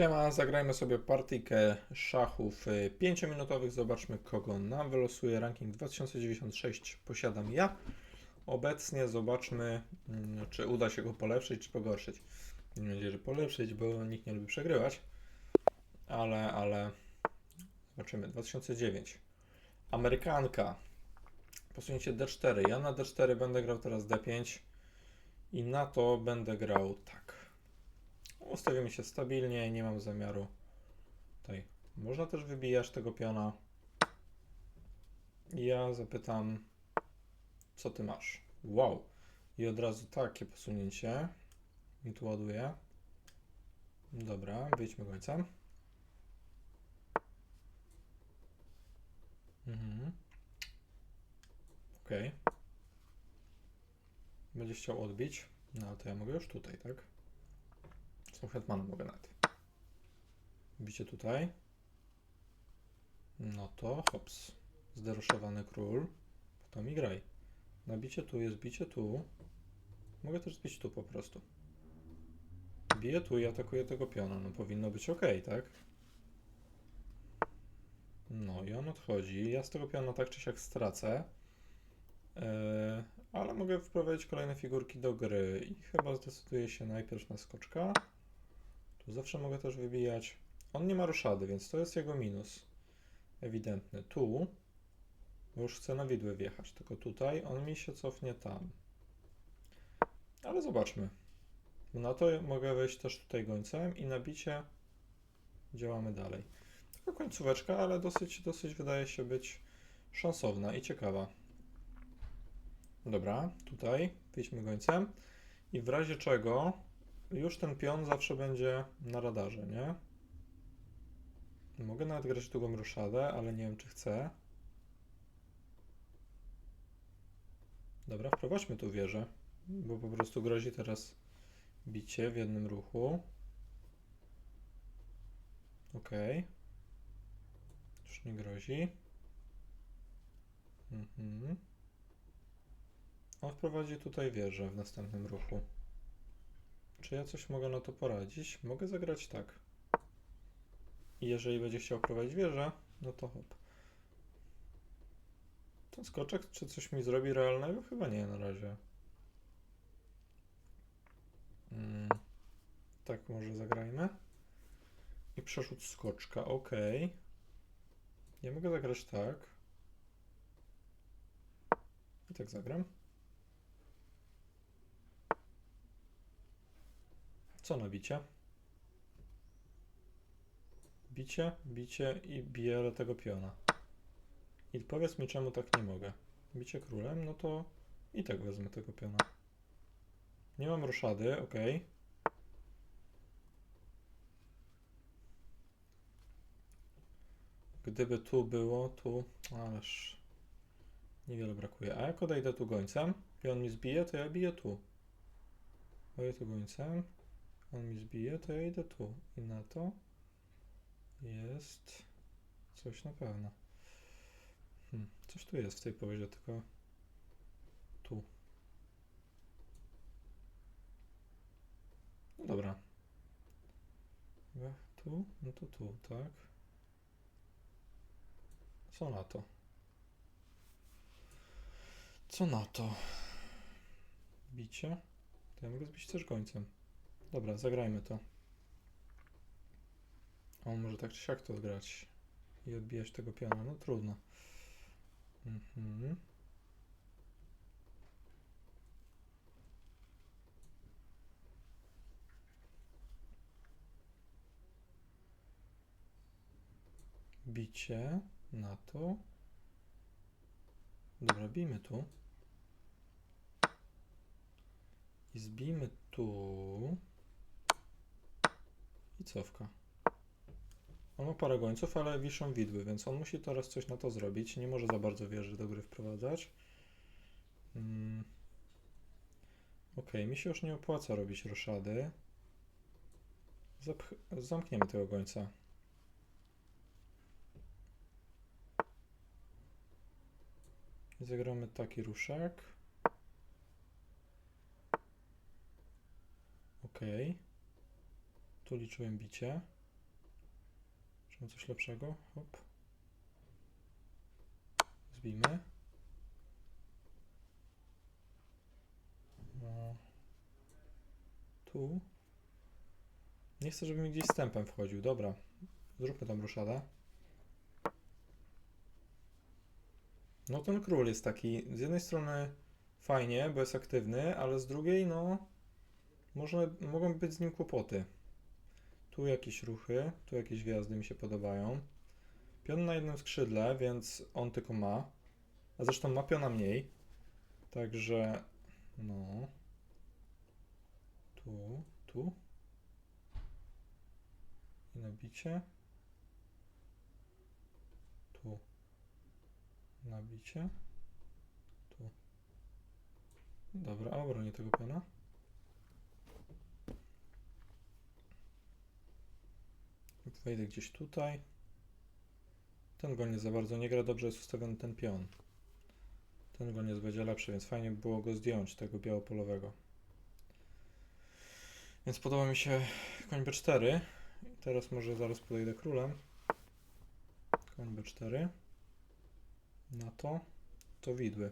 Siema, zagrajmy sobie partyjkę szachów 5-minutowych. Zobaczmy, kogo nam wylosuje. Ranking 2096 posiadam ja. Obecnie zobaczmy, mm, czy uda się go polepszyć, czy pogorszyć. Mam nadzieję, że polepszyć, bo nikt nie lubi przegrywać. Ale, ale zobaczymy. 2009. Amerykanka. Posunięcie D4. Ja na D4 będę grał teraz D5. I na to będę grał tak. Ustawimy się stabilnie, nie mam zamiaru tutaj. Można też wybijać tego piona. I Ja zapytam, co ty masz? Wow. I od razu takie posunięcie. Mi tu ładuje. Dobra, wyjdźmy końcem. Mhm. Okej. Będzie chciał odbić. No to ja mogę już tutaj, tak? Tą hetmanem mogę nawet. Bicie tutaj. No to hops. Zderoszowany król. Potem i graj. Nabicie tu jest bicie tu. Mogę też zbić tu po prostu. Biję tu i atakuję tego piona. No powinno być ok, tak? No i on odchodzi. Ja z tego piona tak czy siak stracę. Yy, ale mogę wprowadzić kolejne figurki do gry i chyba zdecyduję się najpierw na skoczka. Tu zawsze mogę też wybijać. On nie ma roszady, więc to jest jego minus. Ewidentny. Tu bo już chcę na widły wjechać, tylko tutaj on mi się cofnie tam. Ale zobaczmy. Na to mogę wejść też tutaj gońcem i nabicie działamy dalej. Taka końcóweczka, ale dosyć, dosyć wydaje się być szansowna i ciekawa. Dobra, tutaj wyjdźmy gońcem i w razie czego już ten pion zawsze będzie na radarze, nie? Mogę nawet grać długą ruszadę, ale nie wiem czy chcę. Dobra, wprowadźmy tu wieżę, bo po prostu grozi teraz bicie w jednym ruchu. Ok. Już nie grozi. Mhm. On wprowadzi tutaj wieżę w następnym ruchu. Czy ja coś mogę na to poradzić? Mogę zagrać tak. I jeżeli będzie chciał prowadzić wieżę, no to hop. Ten skoczek, czy coś mi zrobi realnego? Chyba nie na razie. Mm, tak może zagrajmy. I przeszód skoczka, ok. Ja mogę zagrać tak. I tak zagram. Co na bicie? Bicie, bicie i biję tego piona. I powiedz mi, czemu tak nie mogę. Bicie królem, no to i tak wezmę tego piona. Nie mam roszady, ok. Gdyby tu było, tu, ależ niewiele brakuje. A jak odejdę tu gońcem i on mi zbije, to ja biję tu. Boję tu gońcem, on mi zbije, to ja idę tu. I na to jest coś na pewno. Hmm, coś tu jest w tej pozie, tylko tu. No dobra. Tu? No to tu, tak. Co na to? Co na to? Bicie? To ja mogę zbić też gońcem. Dobra, zagrajmy to. On może tak czy siak to grać i odbijać tego piana. No trudno. Mhm. Bicie na to. Dobra, bijmy tu. I zbijmy tu. I cofka. On ma parę gońców, ale wiszą widły, więc on musi teraz coś na to zrobić. Nie może za bardzo wieży do gry wprowadzać. Mm. Ok, mi się już nie opłaca robić roszady. Zapch zamkniemy tego gońca. I zagramy taki ruszek. Ok. Tu liczyłem bicie. Zobaczymy coś lepszego. Hop. Zbijmy. No. Tu. Nie chcę, żeby mi gdzieś stępem wchodził. Dobra. Zróbmy tam ruszadę. No ten król jest taki, z jednej strony fajnie, bo jest aktywny, ale z drugiej no może, mogą być z nim kłopoty. Tu jakieś ruchy, tu jakieś wjazdy mi się podobają. Pion na jednym skrzydle, więc on tylko ma. A zresztą ma piona mniej. Także no. Tu, tu. I nabicie. Tu. Nabicie. Tu. Dobra, obronię tego piona. Wejdę gdzieś tutaj. Ten goniec za bardzo nie gra, dobrze jest ustawiony ten pion. Ten goniec będzie lepszy, więc fajnie by było go zdjąć, tego białopolowego. Więc podoba mi się koń B4. I teraz może zaraz podejdę królem. Koń B4. Na to. To widły.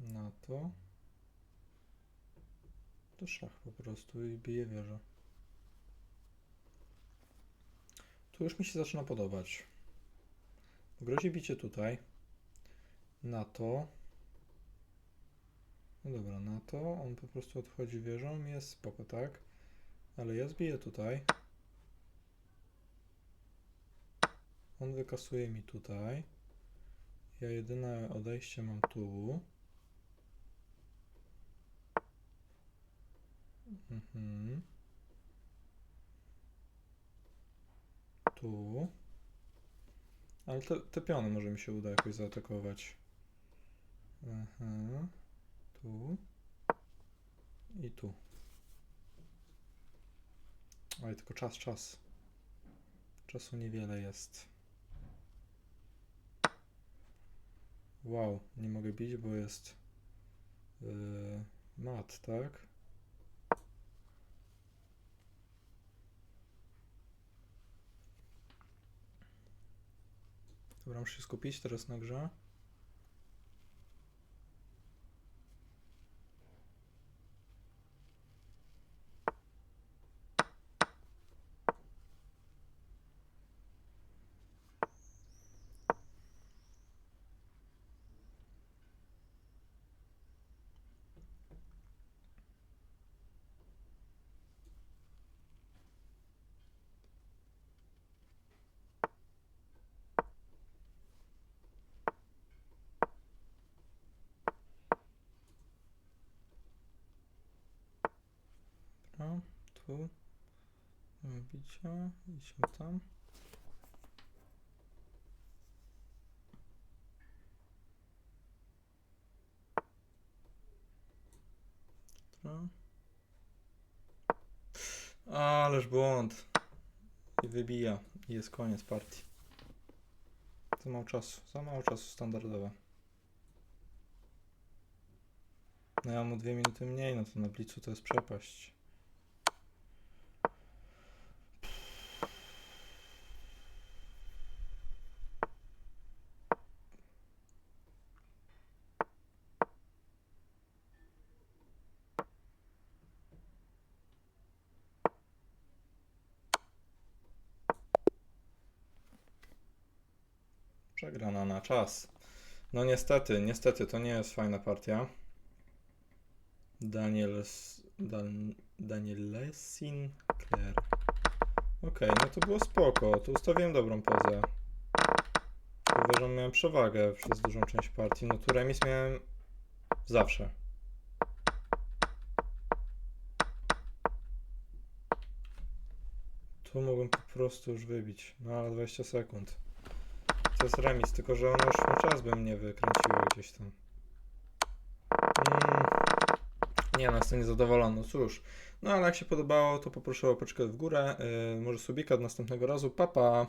Na to. To szach po prostu i bije wieżę. Tu już mi się zaczyna podobać. Grozi bicie tutaj. Na to. No dobra, na to. On po prostu odchodzi wieżą. Jest spoko, tak? Ale ja zbiję tutaj. On wykasuje mi tutaj. Ja jedyne odejście mam tu. Mhm. Tu. Ale te, te piony może mi się uda jakoś zaatakować. Aha. Tu. I tu. Oj, tylko czas, czas. Czasu niewiele jest. Wow, nie mogę bić, bo jest yy, mat, tak? Dobra, muszę się skupić teraz na grze. Dobra, tu. Bicia. Idźmy tam. Dobra. Ależ błąd. I wybija. I jest koniec partii. Za mało czasu. Za mało czasu standardowe. No ja o dwie minuty mniej, no to na blicu to jest przepaść. Przegrana na czas. No niestety, niestety to nie jest fajna partia. Daniel, Dan, Daniel Lessin Claire. Okej, no to było spoko. Tu ustawiłem dobrą pozę. Uważam, miałem przewagę przez dużą część partii. No tu remis miałem zawsze. Tu mogłem po prostu już wybić. No ale 20 sekund. To jest remis, tylko że ono już czas by mnie wykręciło gdzieś tam. Mm. Nie, no jestem niezadowolony, cóż. No ale jak się podobało, to poproszę o w górę. Yy, może subika do następnego razu. Pa, pa!